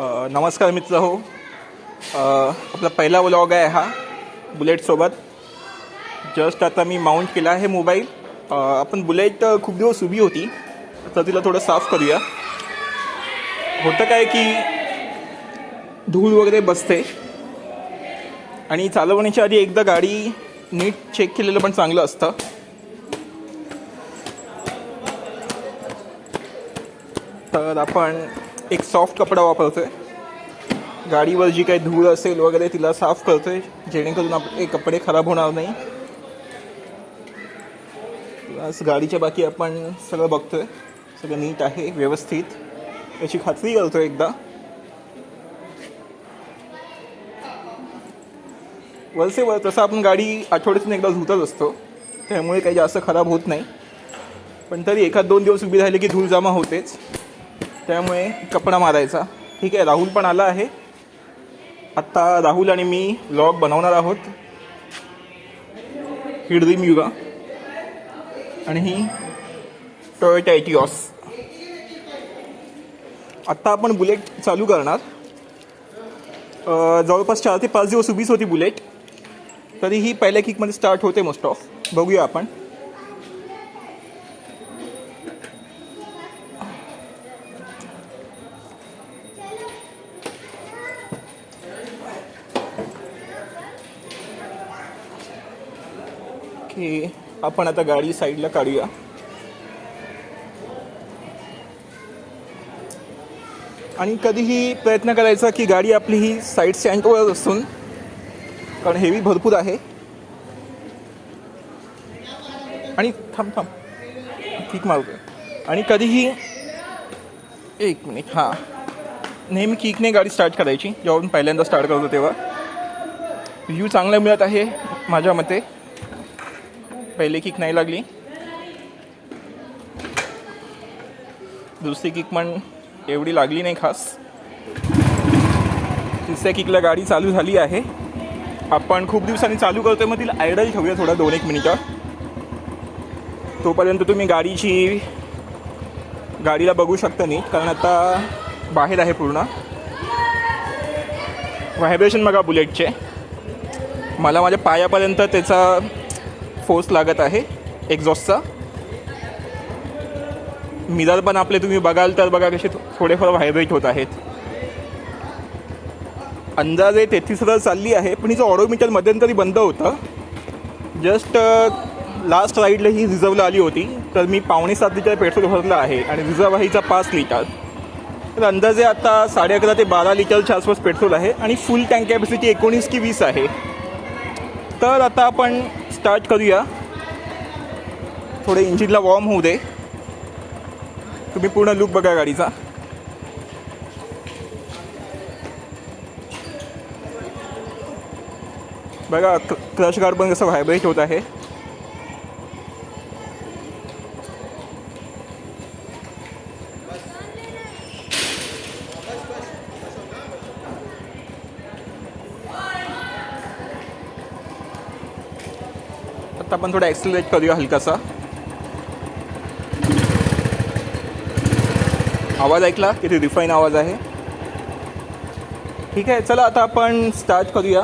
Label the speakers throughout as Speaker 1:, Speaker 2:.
Speaker 1: नमस्कार मित्र हो आपला पहिला व्लॉग आहे हा बुलेटसोबत जस्ट आता मी माउंट केला आहे मोबाईल आपण बुलेट खूप दिवस उभी होती. तर तिला थोडं साफ करूया. होतं काय की धूळ वगैरे बसते. आणि चालवण्याच्या आधी एकदा गाडी नीट चेक केलेलं पण चांगलं असतं. तर आपण एक सॉफ्ट कपडा वापरतो आहे गाडीवर जी काही धूळ असेल वगैरे तिला साफ करतोय जेणेकरून आपले कपडे खराब होणार नाही. प्लस गाडीच्या बाकी आपण सगळं बघतोय. सगळं नीट आहे व्यवस्थित. याची खात्री करतोय एकदा. वरसे वर तसं आपण गाडी आठवड्यातून एकदा धुतच असतो. त्यामुळे काही जास्त खराब होत नाही. पण तरी एखाद दोन दिवस उभी राहिले की धूळ जमा होतेच. त्यामुळे कपडा मारायचा. ठीक आहे राहुल पण आला आहे. आत्ता राहुल आणि मी व्लॉग बनवणार आहोत. ही युगा आणि ही टोयोटा एटिओस आत्ता आपण बुलेट चालू करणार. जवळपास चार ते पाच दिवस उभीच होती बुलेट. तरी ही पहिल्या किकमध्ये स्टार्ट होते मोस्ट ऑफ बघूया आपण. की आपण आता गाडी साईडला काढूया. आणि कधीही प्रयत्न करायचा की गाडी आपली ही साईड स्टँडवर असून कारण हेवी भरपूर आहे. आणि थांब थांब. ठीक मारतो आणि कधीही एक मिनिट हां. नेहमी किकने गाडी स्टार्ट करायची जेव्हा पहिल्यांदा स्टार्ट करतो तेव्हा. व्ह्यू चांगला मिळत आहे माझ्या मते. पहिली किक नाही लागली. दुसरी किक पण एवढी लागली नाही खास. तिसऱ्या किकला गाडी चालू झाली आहे. आपण खूप दिवसांनी चालू करतोय मग तिला आयडल ठेवूया थोडा दोन एक मिनिटं. तोपर्यंत तुम्ही गाडीची गाडीला बघू शकता नाही कारण आता बाहेर आहे पूर्ण. व्हायब्रेशन बघा बुलेटचे मला माझ्या पायापर्यंत त्याचा फोर्स लागत आहे. एक्झॉस्टचा मिरर पण आपले तुम्ही बघाल तर बघा कसे थोडेफार व्हायब्रेट होत आहेत. अंदाजे तेहतीसवर चालली आहे पण हिचं ऑडोमीटर मध्यंतरी बंद होतं. जस्ट लास्ट राईडला ही रिझर्वला आली होती. तर मी पावणे सात लिटर पेट्रोल भरलं आहे आणि रिझर्व आहे हिचा पाच लिटर. तर अंदाजे आता साडे अकरा ते बारा लिटरच्या आसपास पेट्रोल आहे आणि फुल टँक कॅपॅसिटी एकोणीस की वीस आहे. तर आता आपण स्टार्ट करूया. थोडे इंजिनला वॉर्म होऊ दे. तुम्ही पूर्ण लुक बघा गाडीचा. बघा क्रश गार्ड पण कसं व्हायब्रेट होत आहे. आता आपण थोडं ॲक्सिलरेट करूया हलकासा. आवाज ऐकला? किती रिफाईन आवाज आहे. ठीक आहे चला आता आपण स्टार्ट करूया.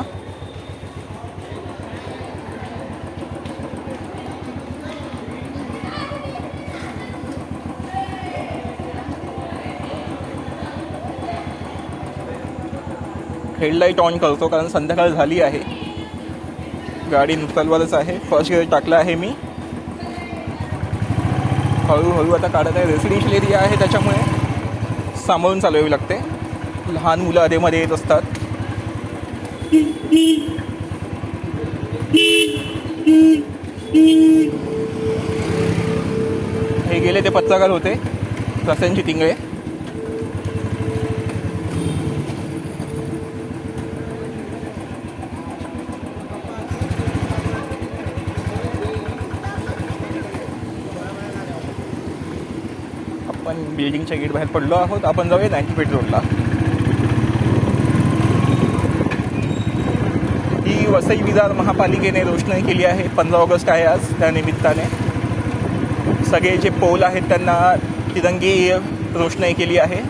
Speaker 1: हेडलाईट ऑन करतो कारण संध्याकाळ झाली आहे. गाडी नुकसानवालच आहे. फर्स्ट गिअर टाकला आहे मी. हळूहळू आता काढत आहे. रेसिडेन्शियल एरिया आहे त्याच्यामुळे सांभाळून चालवावी लागते. लहान मुलं अधेमध्ये येत असतात. हे गेले ते पत्रकार होते. रस्त्यांची तिंगळे आपण बिल्डिंगच्या गेट बाहेर पडलो आहोत. आपण जाऊया नाईन्टी फीट रोडला ही वसई विदार महापालिकेने रोषणाई केली आहे. पंधरा ऑगस्ट आहे आज त्या निमित्ताने. सगळे जे पोल आहेत त्यांना तिरंगी रोषणाई केली आहे.